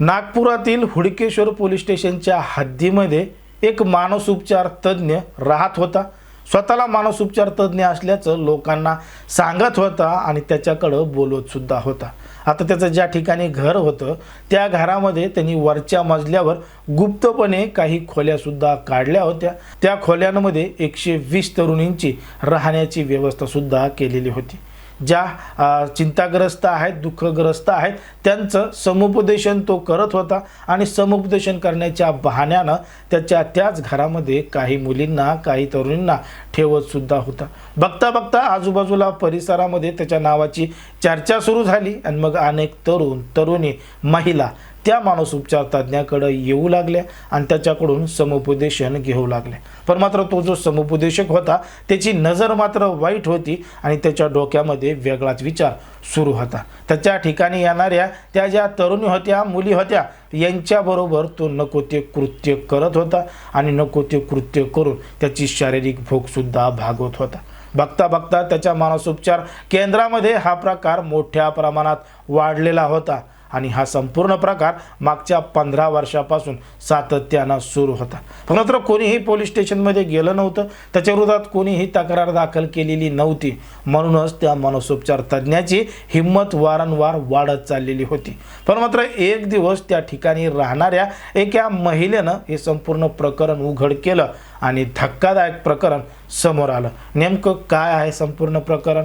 नागपुरातील हुडकेश्वर पोलीस स्टेशनच्या हद्दीमध्ये एक मानसोपचार तज्ज्ञ राहत होता. स्वतःला मानसोपचार तज्ज्ञ असल्याचं लोकांना सांगत होता आणि त्याच्याकडं बोलवतसुद्धा होता. आता त्याचं ज्या ठिकाणी घर होतं त्या घरामध्ये त्यांनी वरच्या मजल्यावर गुप्तपणे काही खोल्यासुद्धा काढल्या होत्या. त्या खोल्यांमध्ये एकशे वीस तरुणींची राहण्याची व्यवस्थासुद्धा केलेली होती. ज्या चिंताग्रस्त आहेत दुःखग्रस्त आहेत त्यांचं समुपदेशन तो करत होता आणि समुपदेशन करण्याच्या बहाण्यानं त्याच्या त्याच घरामध्ये काही मुलींना काही तरुणींना ठेवतसुद्धा होता. बघता बघता आजूबाजूला परिसरामध्ये त्याच्या नावाची चर्चा सुरू झाली आणि मग अनेक तरुण तरुणी महिला त्या माणूस उपचार तज्ज्ञाकडे येऊ लागल्या आणि त्याच्याकडून समुपदेशन घेऊ लागले पण मात्र तो जो समुपदेशक होता त्याची नजर मात्र वाईट होती आणि त्याच्या डोक्यामध्ये वेगळाच विचार सुरू होता. त्याच्या ठिकाणी येणाऱ्या त्या ज्या तरुणी होत्या मुली होत्या यांच्याबरोबर तो नको ते कृत्य करत होता आणि नको ते कृत्य करून त्याची शारीरिक भोगसुद्धा भागवत होता. बघता बघता त्याच्या मानसोपचार केंद्रामध्ये हा प्रकार मोठ्या प्रमाणात वाढलेला होता. आणि हा संपूर्ण प्रकार मागच्या पंधरा वर्षापासून सातत्यानं सुरू होता. पण मात्र कोणीही पोलीस स्टेशनमध्ये गेलं नव्हतं. त्याच्या विरोधात कोणीही तक्रार दाखल केलेली नव्हती. म्हणूनच त्या मनसोपचार तज्ज्ञाची हिंमत वारंवार वाढत चाललेली होती. पण मात्र एक दिवस त्या ठिकाणी राहणाऱ्या एका महिलेनं हे संपूर्ण प्रकरण उघड केलं आणि धक्कादायक प्रकरण समोर आलं. नेमकं काय आहे संपूर्ण प्रकरण?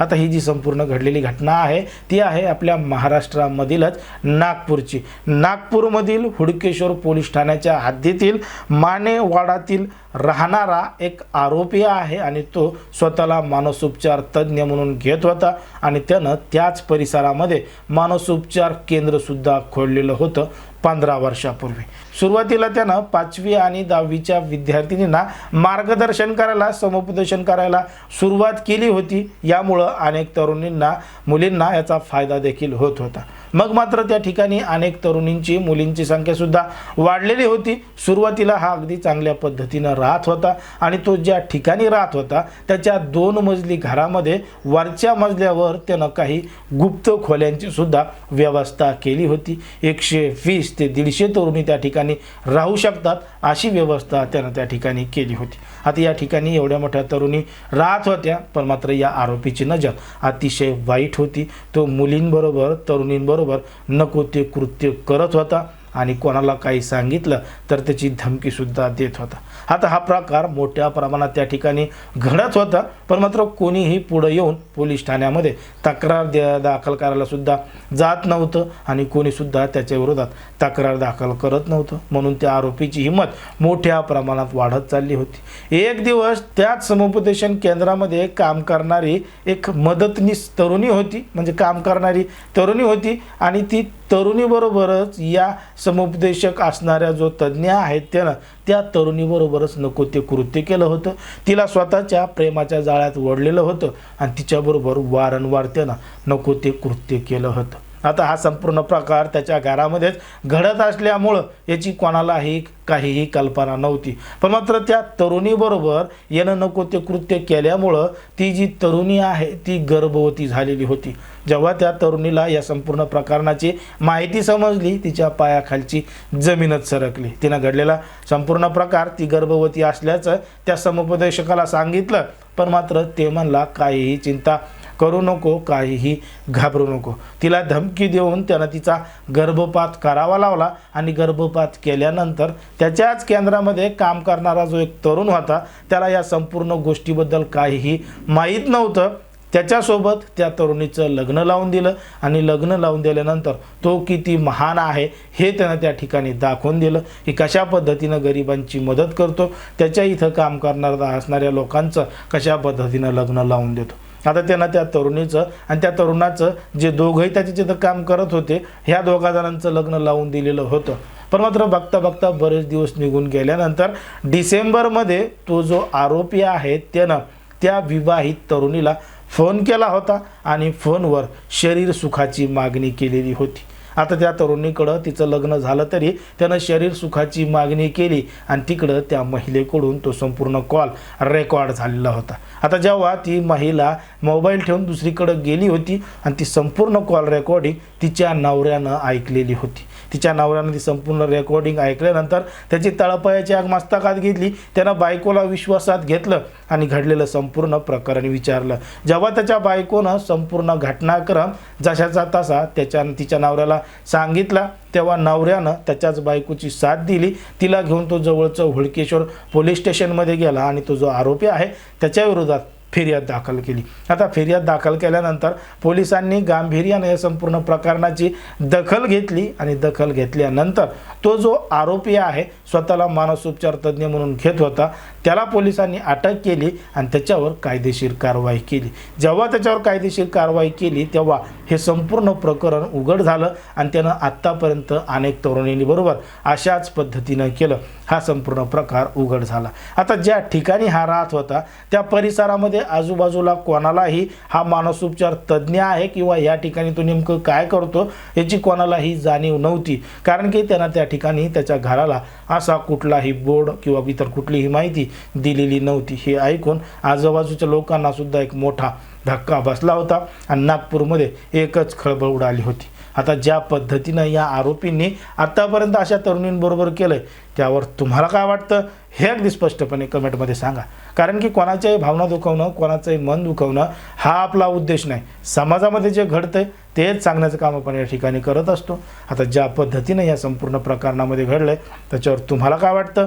आता ही जी संपूर्ण घडलेली घटना आहे ती आहे आपल्या महाराष्ट्रामधीलच नागपूरची. नागपूरमधील हुडकेश्वर पोलीस ठाण्याच्या हद्दीतील मानेवाडातील राहणारा एक आरोपी आहे आणि तो स्वतःला मानसोपचार तज्ज्ञ म्हणून घेत होता आणि त्यानं त्याच परिसरामध्ये मानसोपचार केंद्रसुद्धा खोललेलं होतं. पंधरा वर्षापूर्वी. सुरुवातीला त्यानं पाचवी आणि दहावीच्या विद्यार्थिनींना मार्गदर्शन करायला समुपदेशन करायला सुरुवात केली होती. यामुळं अनेक तरुणींना मुलींना याचा फायदा देखील होत होता. मग मात्र त्या ठिकाणी अनेक तरुणींची मुलींची संख्यासुद्धा वाढलेली होती. सुरुवातीला हा अगदी चांगल्या पद्धतीनं राहत होता आणि तो ज्या ठिकाणी राहत होता त्याच्या दोन मजली घरामध्ये वरच्या मजल्यावर त्यानं काही गुप्त खोल्यांची सुद्धा व्यवस्था केली होती. एकशे वीस ते दीडशे तरुणी त्या ठिकाणी राहू शकतात अशी व्यवस्था त्यानं त्या ठिकाणी केली होती. आता या ठिकाणी एवढ्या मोठ्या तरुणी राहत होत्या पण मात्र या आरोपीची नजर अतिशय वाईट होती. तो मुलींबरोबर तरुणींबरोबर बरोबर नको ते कृत्य करत होता. आणि कोणाला काही सांगितलं तर त्याची धमकीसुद्धा देत होता. आता हा प्रकार मोठ्या प्रमाणात त्या ठिकाणी घडत होता पण मात्र कोणीही पुढं येऊन पोलीस ठाण्यामध्ये तक्रार द्या दाखल करायलासुद्धा जात नव्हतं आणि कोणीसुद्धा त्याच्या विरोधात तक्रार दाखल करत नव्हतं. म्हणून त्या आरोपीची हिंमत मोठ्या प्रमाणात वाढत चालली होती. एक दिवस त्याच समुपदेशन केंद्रामध्ये काम करणारी एक मदतनीस तरुणी होती म्हणजे काम करणारी तरुणी होती आणि ती तरुणीबरोबरच या समुपदेशक असणाऱ्या जो तज्ज्ञ आहेत त्यानं त्या तरुणीबरोबरच नको ते कृत्य केलं होतं. तिला स्वतःच्या प्रेमाच्या जाळ्यात ओढलेलं होतं आणि तिच्याबरोबर वारंवार त्यानं नको ते कृत्य केलं होतं. आता हा संपूर्ण प्रकार त्याच्या घरामध्येच घडत असल्यामुळं याची कोणालाही काहीही कल्पना नव्हती. पण मात्र त्या तरुणीबरोबर येणं नको ते कृत्य केल्यामुळं ती जी तरुणी आहे ती गर्भवती झालेली होती. जेव्हा त्या तरुणीला या संपूर्ण प्रकरणाची माहिती समजली तिच्या पायाखालची जमीनच सरकली. तिनं घडलेला संपूर्ण प्रकार ती गर्भवती असल्याचं त्या समुपदेशकाला सांगितलं पण मात्र ते म्हणला काहीही चिंता करू नको काहीही घाबरू नको. तिला धमकी देऊन त्यानं तिचा गर्भपात करावा लावला आणि गर्भपात केल्यानंतर त्याच्याच केंद्रामध्ये काम करणारा जो एक तरुण होता त्याला या संपूर्ण गोष्टीबद्दल काहीही माहीत नव्हतं. त्याच्यासोबत त्या तरुणीचं लग्न लावून दिलं आणि लग्न लावून दिल्यानंतर तो किती महान आहे हे त्यानं त्या ठिकाणी दाखवून दिलं. की कशा पद्धतीनं गरिबांची मदत करतो त्याच्या इथं काम करणारा असणाऱ्या लोकांचं कशा पद्धतीनं लग्न लावून देतो. आता त्यांना त्या तरुणीचं आणि त्या तरुणाचं जे दोघंही त्याच्या तिथं काम करत होते ह्या दोघा जणांचं लग्न लावून दिलेलं होतं. पण मात्र बघता बघता बरेच दिवस निघून गेल्यानंतर डिसेंबरमध्ये तो जो आरोपी आहे त्यानं त्या विवाहित तरुणीला फोन केला होता आणि फोनवर शरीर सुखाची मागणी केलेली होती. आता त्या तरुणीकडं तिचं लग्न झालं तरी त्यानं शरीर सुखाची मागणी केली आणि तिकडं त्या महिलेकडून तो संपूर्ण कॉल रेकॉर्ड झालेला होता. आता जेव्हा ती महिला मोबाईल ठेवून दुसरीकडं गेली होती आणि ती संपूर्ण कॉल रेकॉर्डिंग तिच्या नवऱ्यानं ऐकलेली होती. तिच्या नवऱ्यानं ती संपूर्ण रेकॉर्डिंग ऐकल्यानंतर त्याची तळपायाची आग मस्तकात घेतली. त्यानं बायकोला विश्वासात घेतलं आणि घडलेलं संपूर्ण प्रकरण विचारलं. जेव्हा त्याच्या बायकोनं संपूर्ण घटनाक्रम जशाचा तसा त्याच्या तिच्या नवऱ्याला सांगितला तेव्हा नवऱ्यानं त्याच्याच बायकोची साथ दिली. तिला घेऊन तो जवळचं हुडकेश्वर पोलीस स्टेशनमध्ये गेला आणि तो जो आरोपी आहे त्याच्याविरोधात फिर्याद दाखल केली. आता फिर्याद दाखल केल्यानंतर पोलिसांनी गांभीर्याने या संपूर्ण प्रकरणाची दखल घेतली आणि दखल घेतल्यानंतर तो जो आरोपी आहे स्वतःला मानसोपचार तज्ज्ञ म्हणून घेत होता त्याला पोलिसांनी अटक केली आणि त्याच्यावर कायदेशीर कारवाई केली. जेव्हा त्याच्यावर कायदेशीर कारवाई केली तेव्हा हे संपूर्ण प्रकरण उघड झालं आणि त्यानं आत्तापर्यंत अनेक तरुणींनी बरोबर अशाच पद्धतीनं केलं. हा संपूर्ण प्रकार उघड झाला. आता ज्या ठिकाणी हा राहत होता त्या परिसरामध्ये आजूबाजूला कोणालाही हा मानसोपचार तज्ज्ञ आहे किंवा या ठिकाणी तो नेमकं काय करतो याची कोणालाही जाणीव नव्हती. कारण की त्यांना त्या ठिकाणी त्याच्या घराला असा कुठलाही बोर्ड किंवा इतर कुठलीही माहिती दिलेली नव्हती. हे ऐकून आजूबाजूच्या लोकांना सुद्धा एक मोठा धक्का बसला होता आणि नागपूरमध्ये एकच खळबळ उडाली होती. आता ज्या पद्धतीनं या आरोपींनी आत्तापर्यंत अशा तरुणींबरोबर केलं आहे त्यावर तुम्हाला काय वाटतं? हे अगदी स्पष्टपणे कमेंटमध्ये सांगा. कारण की कोणाच्याही भावना दुखवणं कोणाचंही मन दुखवणं हा आपला उद्देश नाही. समाजामध्ये जे घडतं तेच सांगण्याचं काम आपण या ठिकाणी करत असतो. आता ज्या पद्धतीनं या संपूर्ण प्रकरणामध्ये घडलं आहे त्याच्यावर तुम्हाला काय वाटतं?